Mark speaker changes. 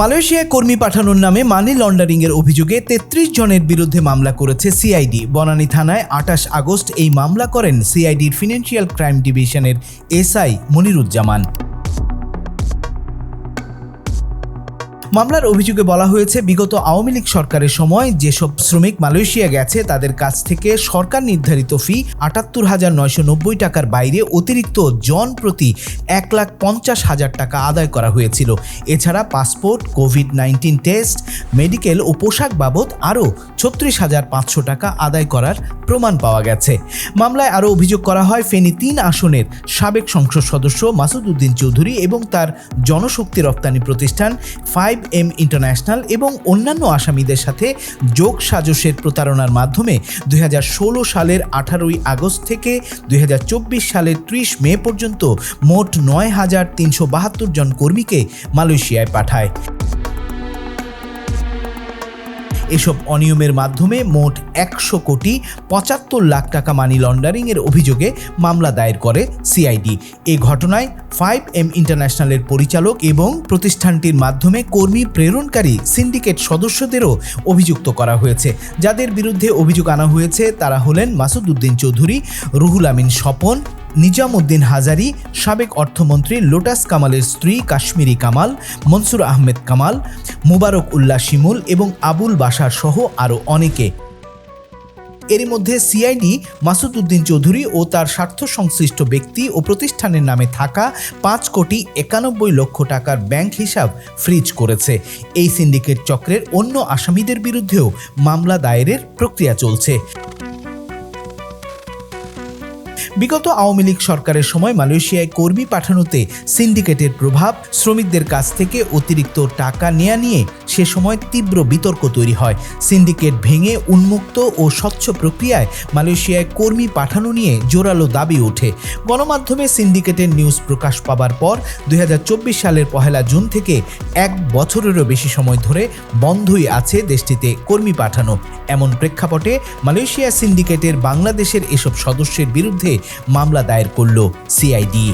Speaker 1: মালয়েশিয়ায় কর্মী পাঠানোর নামে মানি লন্ডারিং এর অভিযোগে তেত্রিশ জনের বিরুদ্ধে মামলা করেছে সিআইডি। বনানী থানায় আটাশ আগস্ট এই মামলা করেন সিআইডির ফিনান্সিয়াল ক্রাইম ডিভিশনের এসআই মনিরুজ্জামান। মামলার অভিযোগে বলা হয়েছে, বিগত আওয়ামী লীগ সরকারের সময় যেসব শ্রমিক মালয়েশিয়া গেছে, তাদের কাছ থেকে সরকার নির্ধারিত ফি আটাত্তর হাজার নয়শো নব্বই টাকার বাইরে অতিরিক্ত জন প্রতি এক লাখ পঞ্চাশ হাজার টাকা আদায় করা হয়েছিল। এছাড়া passport, covid nineteen test, medical ও পোশাক বাবদ আরও ছত্রিশ হাজার পাঁচশো টাকা আদায় করার প্রমাণ পাওয়া গেছে। মামলায় আরও অভিযোগ করা হয়, ফেনী তিন আসনের সাবেক সংসদ সদস্য মাসুদ উদ্দিন চৌধুরী এবং তার জনশক্তি রপ্তানি প্রতিষ্ঠান ফাইভ এম ইন্টারন্যাশনাল এবং অন্যান্য আসামিদের সাথে যোগ সাজসের প্রতারণার মাধ্যমে দুই হাজার ষোলো সালের আঠারোই আগস্ট থেকে দুই হাজার চব্বিশ সালের ত্রিশ মে পর্যন্ত মোট নয় হাজার তিনশো বাহাত্তর জন কর্মীকে মালয়েশিয়ায় পাঠায়। এসব অনিয়মের মাধ্যমে মোট একশো কোটি পঁচাত্তর লাখ টাকা মানি লন্ডারিং এর অভিযোগে মামলা দায়ের করে সিআইডি। এ ঘটনায় ফাইভ এম ইন্টারন্যাশনালের পরিচালক এবং প্রতিষ্ঠানটির মাধ্যমে কর্মী প্রেরণকারী সিন্ডিকেট সদস্যদেরও অভিযুক্ত করা হয়েছে। যাদের বিরুদ্ধে অভিযোগ আনা হয়েছে তারা হলেন মাসুদ উদ্দিন চৌধুরী, রুহুল আমিন স্বপন নিজামুদ্দিন হাজারি, সাবেক অর্থমন্ত্রী লোটাস কামালের স্ত্রী কাশ্মীরি কামাল, মনসুর আহমেদ কামাল, মুবারক উল্লাহ শিমুল এবং আবুল বাসার সহ আরও অনেকে। এরই মধ্যে সিআইডি মাসুদ উদ্দিন চৌধুরী ও তার স্বার্থ সংশ্লিষ্ট ব্যক্তি ও প্রতিষ্ঠানের নামে থাকা পাঁচ কোটি একানব্বই লক্ষ টাকার ব্যাংক হিসাব ফ্রিজ করেছে। এই সিন্ডিকেট চক্রের অন্য আসামিদের বিরুদ্ধেও মামলা দায়েরের প্রক্রিয়া চলছে। বিগত আওয়ামী লীগ সরকারের সময় মালয়েশিয়ায় কর্মী পাঠানোতে সিন্ডিকেটের প্রভাব, শ্রমিকদের কাছ থেকে অতিরিক্ত টাকা নেয়া নিয়ে সে সময় তীব্র বিতর্ক তৈরি হয়। সিন্ডিকেট ভেঙে উন্মুক্ত ও স্বচ্ছ প্রক্রিয়ায় মালয়েশিয়ায় কর্মী পাঠানো নিয়ে জোরালো দাবি ওঠে। গণমাধ্যমে সিন্ডিকেটের নিউজ প্রকাশ পাবার পর দুই হাজার চব্বিশ সালের পহেলা জুন থেকে এক বছরেরও বেশি সময় ধরে বন্ধই আছে দেশটিতে কর্মী পাঠানো। এমন প্রেক্ষাপটে মালয়েশিয়া সিন্ডিকেটের বাংলাদেশের এসব সদস্যের বিরুদ্ধে মামলা দায়ের করল সিআইডি।